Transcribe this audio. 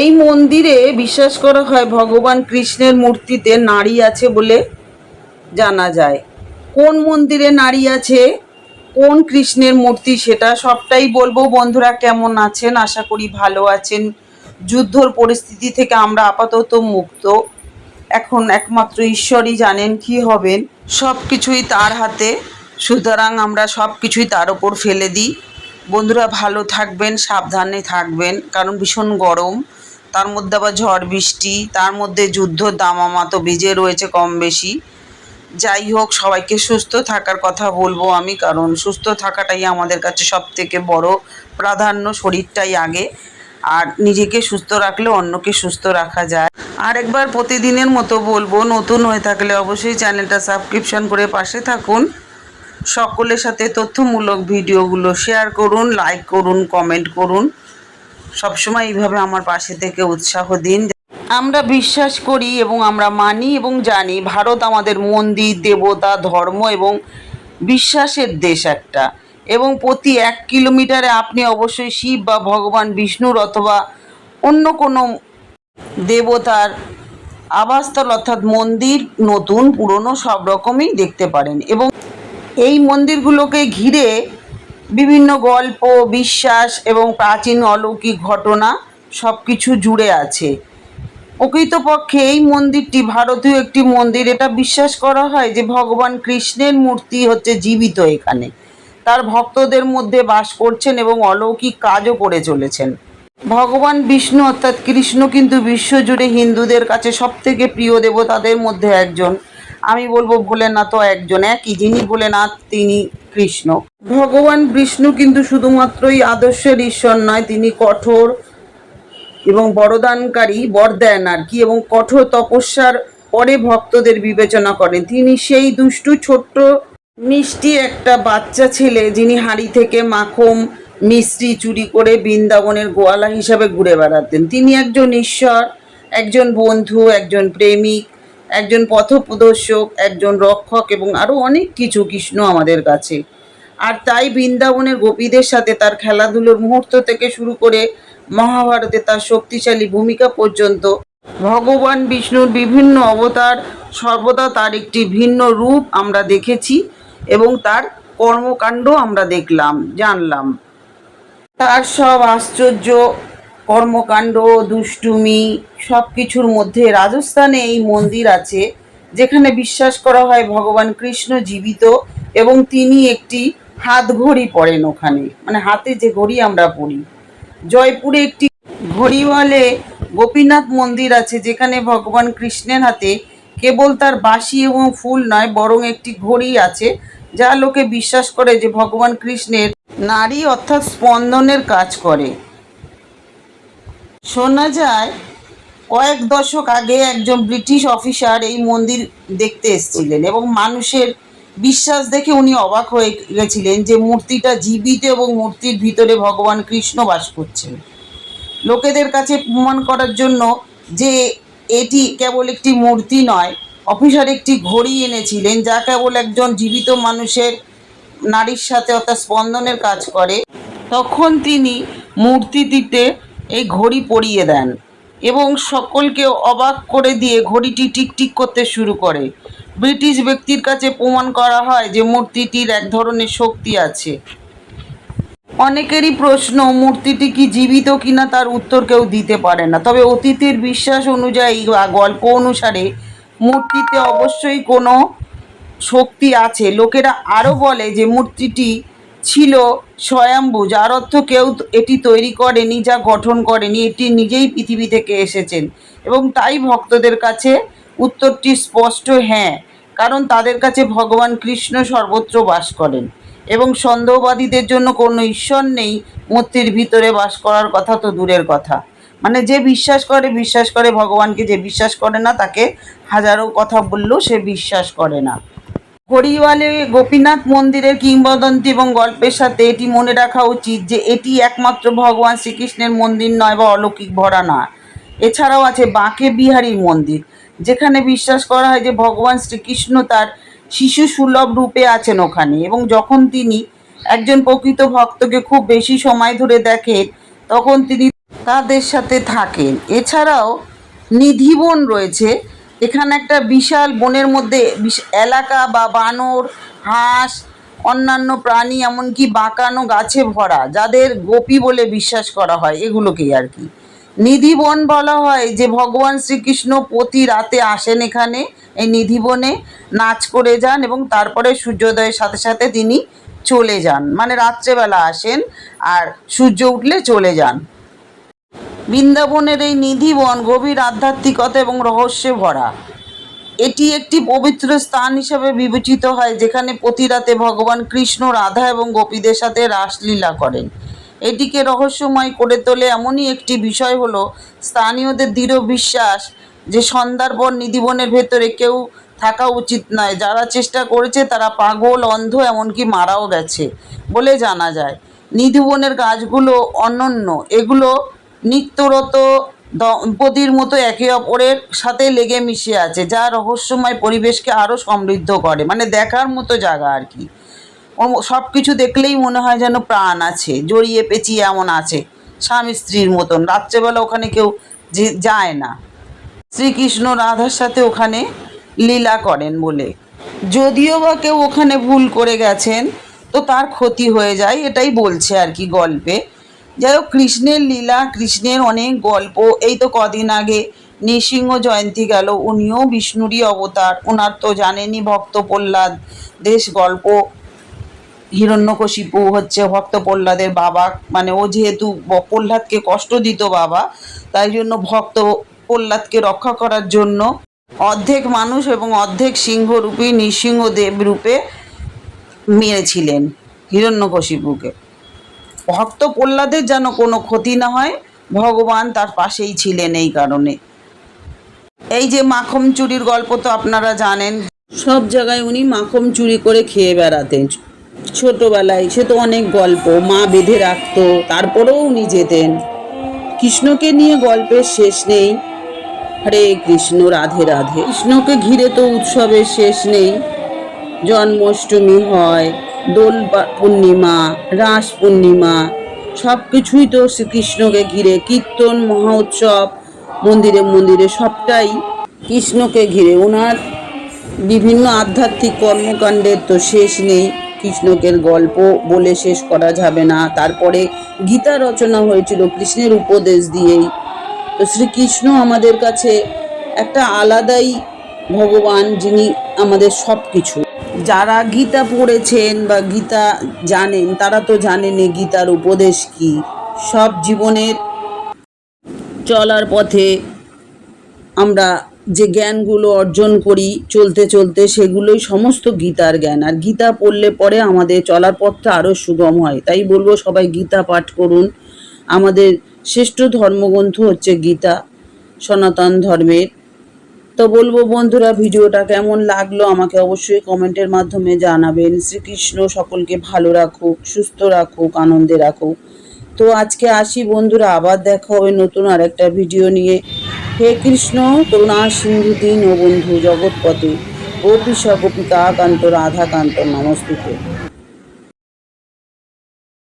এই মন্দিরে বিশ্বাস করা হয় ভগবান কৃষ্ণের মূর্তিতে নারী আছে বলে জানা যায়। কোন মন্দিরে নারী আছে, কোন কৃষ্ণের মূর্তি সেটা সবটাই বলব। বন্ধুরা কেমন আছেন? আশা করি ভালো আছেন। যুদ্ধর পরিস্থিতি থেকে আমরা আপাতত মুক্ত। এখন একমাত্র ঈশ্বরই জানেন কি হবেন সব কিছুই তার হাতে। সুতরাং আমরা সব কিছুই তার ওপর ফেলে দিই। বন্ধুরা ভালো থাকবেন, সাবধানে থাকবেন, কারণ ভীষণ গরম। তার মধ্যে আবার ঝড় বৃষ্টি, তার মধ্যে যুদ্ধ দামামা তো বেজে রয়েছে কম বেশি। যাই হোক, সবাইকে সুস্থ থাকার কথা বলব আমি, কারণ সুস্থ থাকাটাই আমাদের কাছে সব থেকে বড় প্রাধান্য শরীরটাই আগে। আর নিজেকে সুস্থ রাখলে অন্যকে সুস্থ রাখা যায়। আর একবার প্রতিদিনের মতো বলব, নতুন হয়ে থাকলে অবশ্যই চ্যানেলটা সাবস্ক্রিপশন করে পাশে থাকুন। সকলের সাথে তথ্যমূলক ভিডিওগুলো শেয়ার করুন, লাইক করুন, কমেন্ট করুন। সবসময় এইভাবে আমার পাশে থেকে উৎসাহ দিন। আমরা বিশ্বাস করি এবং আমরা মানি এবং জানি ভারত আমাদের মন্দির, দেবতা, ধর্ম এবং বিশ্বাসের দেশ একটা। এবং প্রতি এক কিলোমিটারে আপনি অবশ্যই শিব বা ভগবান বিষ্ণুর অথবা অন্য কোনো দেবতার আবাসস্থল অর্থাৎ মন্দির নতুন, পুরনো সব রকমই দেখতে পারেন। এবং এই মন্দিরগুলোকে ঘিরে বিভিন্ন গল্প, বিশ্বাস এবং প্রাচীন অলৌকিক ঘটনা সব কিছু জুড়ে আছে। প্রকৃতপক্ষে এই মন্দিরটি ভারতীয় একটি মন্দির। এটা বিশ্বাস করা হয় যে ভগবান কৃষ্ণের মূর্তি হচ্ছে জীবিত এখানে। তার ভক্তদের মধ্যে বাস করছেন এবং অলৌকিক কাজও করে চলেছেন। ভগবান বিষ্ণু অর্থাৎ কৃষ্ণ কিন্তু বিশ্বজুড়ে হিন্দুদের কাছে সব থেকে প্রিয় দেবতাদের মধ্যে একজন। আমি বলব ভোলেনাথও একজন একই যিনি ভোলেনাথ, তিনি কৃষ্ণ। ভগবান বিষ্ণু কিন্তু শুধুমাত্রই আদর্শের ঈশ্বর নয়, তিনি কঠোর এবং বরদানকারী, বর দেন আর কি এবং কঠোর তপস্যার পরে ভক্তদের বিবেচনা করেন। তিনি সেই দুষ্টু, ছোট্ট, মিষ্টি একটা বাচ্চা ছেলে যিনি হাঁড়ি থেকে মাখন, মিষ্টি চুরি করে বৃন্দাবনের গোয়ালা হিসাবে ঘুরে বেড়াতেন। তিনি একজন ঈশ্বর, একজন বন্ধু, একজন প্রেমিক একজন পথপ্রদর্শক, একজন রক্ষক এবং আরও অনেক কিছু কৃষ্ণ আমাদের কাছে। আর তাই বৃন্দাবনের গোপীদের সাথে তার খেলাধুলোর মুহূর্ত থেকে শুরু করে মহাভারতে তার শক্তিশালী ভূমিকা পর্যন্ত ভগবান বিষ্ণুর বিভিন্ন অবতার সর্বদা তার একটি ভিন্ন রূপ আমরা দেখেছি এবং তার কর্মকাণ্ড আমরা দেখলাম, জানলাম। তার সব আশ্চর্য কর্মকাণ্ড, দুষ্টুমি সব কিছুর মধ্যে রাজস্থানে এই মন্দির আছে, যেখানে বিশ্বাস করা হয় ভগবান কৃষ্ণ জীবিত এবং তিনি একটি হাত ঘড়ি পরেন ওখানে। মানে হাতে যে ঘড়ি আমরা পড়ি জয়পুরে একটি ঘড়িওয়ালে গোপীনাথ মন্দির আছে, যেখানে ভগবান কৃষ্ণের হাতে কেবল তার বাঁশি এবং ফুল নয়, বরং একটি ঘড়ি আছে, যা লোকে বিশ্বাস করে যে ভগবান কৃষ্ণের নারী অর্থাৎ স্পন্দনের কাজ করে। শোনা যায়, কয়েক দশক আগে একজন ব্রিটিশ অফিসার এই মন্দির দেখতে এসেছিলেন এবং মানুষের বিশ্বাস দেখে উনি অবাক হয়ে গেছিলেন যে মূর্তিটা জীবিত এবং মূর্তির ভিতরে ভগবান কৃষ্ণ বাস করছেন। লোকেদের কাছে প্রমাণ করার জন্য যে এটি কেবল একটি মূর্তি নয়, অফিসার একটি ঘড়ি এনেছিলেন যা কেবল একজন জীবিত মানুষের নারীর সাথে অর্থাৎ স্পন্দনের কাজ করে। তখন তিনি মূর্তিটিতে এই ঘড়ি পরিয়ে দেন এবং সকলকে অবাক করে দিয়ে ঘড়িটি টিকটিক করতে শুরু করে। ব্রিটিশ ব্যক্তির কাছে প্রমাণ করা হয় যে মূর্তিটির এক ধরনের শক্তি আছে। অনেকেরই প্রশ্ন, মূর্তিটি কি জীবিত কিনা তার উত্তর কেউ দিতে পারে না। তবে অতীতের বিশ্বাস অনুযায়ী বা গল্প অনুসারে মূর্তিতে অবশ্যই কোনো শক্তি আছে। লোকেরা আরও বলে যে মূর্তিটি ছিল স্বয়ম্ভু, যার অর্থ কেউ এটি তৈরি করেনি যা গঠন করেনি, এটি নিজেই পৃথিবী থেকে এসেছেন। এবং তাই ভক্তদের কাছে উত্তরটি স্পষ্ট হ্যাঁ কারণ তাদের কাছে ভগবান কৃষ্ণ সর্বত্র বাস করেন। এবং সন্দেহবাদীদের জন্য কোনো ঈশ্বর নেই মূর্তির ভিতরে বাস করার কথা তো দূরের কথা। মানে যে বিশ্বাস করে বিশ্বাস করে ভগবানকে, যে বিশ্বাস করে না, তাকে হাজারো কথা বললেও সে বিশ্বাস করে না। হরিওয়ালে গোপীনাথ মন্দিরের কিংবদন্তি এবং গল্পের সাথে এটি মনে রাখা উচিত যে এটি একমাত্র ভগবান শ্রীকৃষ্ণের মন্দির নয় বা অলৌকিক ভরা না এছাড়াও আছে বাঁকে বিহারীর মন্দির, যেখানে বিশ্বাস করা হয় যে ভগবান শ্রীকৃষ্ণ তার শিশু সুলভ রূপে আছেন ওখানে এবং যখন তিনি একজন প্রকৃত ভক্তকে খুব বেশি সময় ধরে দেখেন, তখন তিনি তাদের সাথে থাকেন। এছাড়াও নিধিবন রয়েছে এখানে একটা বিশাল বনের মধ্যে এলাকা বা বানর, হাঁস, অন্যান্য প্রাণী, এমনকি বাঁকানো গাছে ভরা, যাদের গোপী বলে বিশ্বাস করা হয়, এগুলোকেই আর কি। নিধিবন বলা হয় যে, ভগবান শ্রীকৃষ্ণ প্রতি রাতে আসেন এখানে, এই নিধিবনে নাচ করে যান এবং তারপরে সূর্যোদয়ের সাথে সাথে তিনি চলে যান। মানে রাত্রেবেলা আসেন আর সূর্য উঠলে চলে যান। বৃন্দাবনের এই নিধিবন গভীর আধ্যাত্মিকতা এবং রহস্যে ভরা। এটি একটি পবিত্র স্থান হিসাবে বিবেচিত হয়, যেখানে প্রতি রাতে ভগবান কৃষ্ণ, রাধা এবং গোপীদের সাথে রাসলীলা করেন। এটিকে রহস্যময় করে তোলে এমনই একটি বিষয় হলো স্থানীয়দের দৃঢ় বিশ্বাস যে সন্ধ্যার পর নিধিবনের ভেতরে কেউ থাকা উচিত নয়। যারা চেষ্টা করেছে তারা পাগল, অন্ধ, এমনকি মারাও গেছে বলে জানা যায়। নিধিবনের গাছগুলো অনন্য। এগুলো নিত্যরত দম্পতির মতো একে অপরের সাথে লেগে মিশে আছে, যা রহস্যময় পরিবেশকে আরও সমৃদ্ধ করে মানে দেখার মতো জায়গা আর কি। সব কিছু দেখলেই মনে হয় যেন প্রাণ আছে, জড়িয়ে পেঁচিয়ে এমন আছে, স্বামী স্ত্রীর মতন। রাত্রেবেলা ওখানে কেউ যে, যায় না। শ্রীকৃষ্ণ রাধার সাথে ওখানে লীলা করেন বলে। যদিও বা কেউ ওখানে ভুল করে গেছেন, তো তার ক্ষতি হয়ে যায়, এটাই বলছে আর কি গল্পে। যাই হোক, কৃষ্ণের লীলা, কৃষ্ণের অনেক গল্প। এই তো কদিন আগে নৃসিংহ জয়ন্তী গেল। উনিও বিষ্ণুরই অবতার। ওনার তো জানেনই ভক্ত প্রহ্লাদ দেশ গল্প। হিরণ্যকশিপু হচ্ছে ভক্ত প্রহ্লাদের বাবা। মানে ও যেহেতু প্রহ্লাদকে কষ্ট দিত বাবা, তাই জন্য ভক্ত প্রহ্লাদকে রক্ষা করার জন্য অর্ধেক মানুষ এবং অর্ধেক সিংহরূপী নৃসিংহদেব রূপে মেরেছিলেন হিরণ্যকশিপুকে। ভক্ত প্রহ্লাদের যেন কোনো ক্ষতি না হয়, ভগবান তার পাশেই ছিলেন এই কারণে। এই যে মাখন চুরির গল্প তো আপনারা জানেন। সব জায়গায় উনি মাখন চুরি করে খেয়ে বেড়াতেন। ছোটবেলায় সে তো অনেক গল্প, মা বেঁধে রাখতো, তারপরেও উনি যেতেন। কৃষ্ণকে নিয়ে গল্পের শেষ নেই। হরে কৃষ্ণ, রাধে রাধে। কৃষ্ণকে ঘিরে তো উৎসবের শেষ নেই। জন্মাষ্টমী হয় দোল পূর্ণিমা, রাস পূর্ণিমা সব কিছুই তো শ্রীকৃষ্ণকে ঘিরে কীর্তন, মহা উৎসব, মন্দিরে মন্দিরে সবটাই কৃষ্ণকে ঘিরে। ওনার বিভিন্ন আধ্যাত্মিক কর্মকাণ্ডের তো শেষ নেই। কৃষ্ণকের গল্প বলে শেষ করা যাবে না। তারপরে গীতা রচনা হয়েছিল কৃষ্ণের উপদেশ দিয়েই। তো শ্রীকৃষ্ণ আমাদের কাছে একটা আলাদাই ভগবান যিনি আমাদের সব কিছু যারা গীতা পড়েছেন বা গীতা জানেন, তারা তো জানেনই গীতার উপদেশ কি। সব জীবনের চলার পথে আমরা যে জ্ঞানগুলো অর্জন করি চলতে চলতে, সেগুলোই সমস্ত গীতার জ্ঞান। আর গীতা পড়লে পরে আমাদের চলার পথটা আরও সুগম হয়। তাই বলব, সবাই গীতা পাঠ করুন। আমাদের শ্রেষ্ঠ ধর্মগ্রন্থ হচ্ছে গীতা, সনাতন ধর্মের। তো বলব বন্ধুরা, ভিডিওটা কেমন লাগল আমাকে অবশ্যই কমেন্টের মাধ্যমে জানাবেন। শ্রীকৃষ্ণ সকলকে ভালো রাখুক, সুস্থ রাখুক, আনন্দে রাখুক। তো আজকে আসি বন্ধুরা, আবার দেখা হবে নতুন আর একটা ভিডিও নিয়ে। হে কৃষ্ণ, করুণা সিন্ধু দিন ও বন্ধু জগৎপতি গোপীশ গোপিকা কান্ত রাধাকান্ত, নমস্তুতে।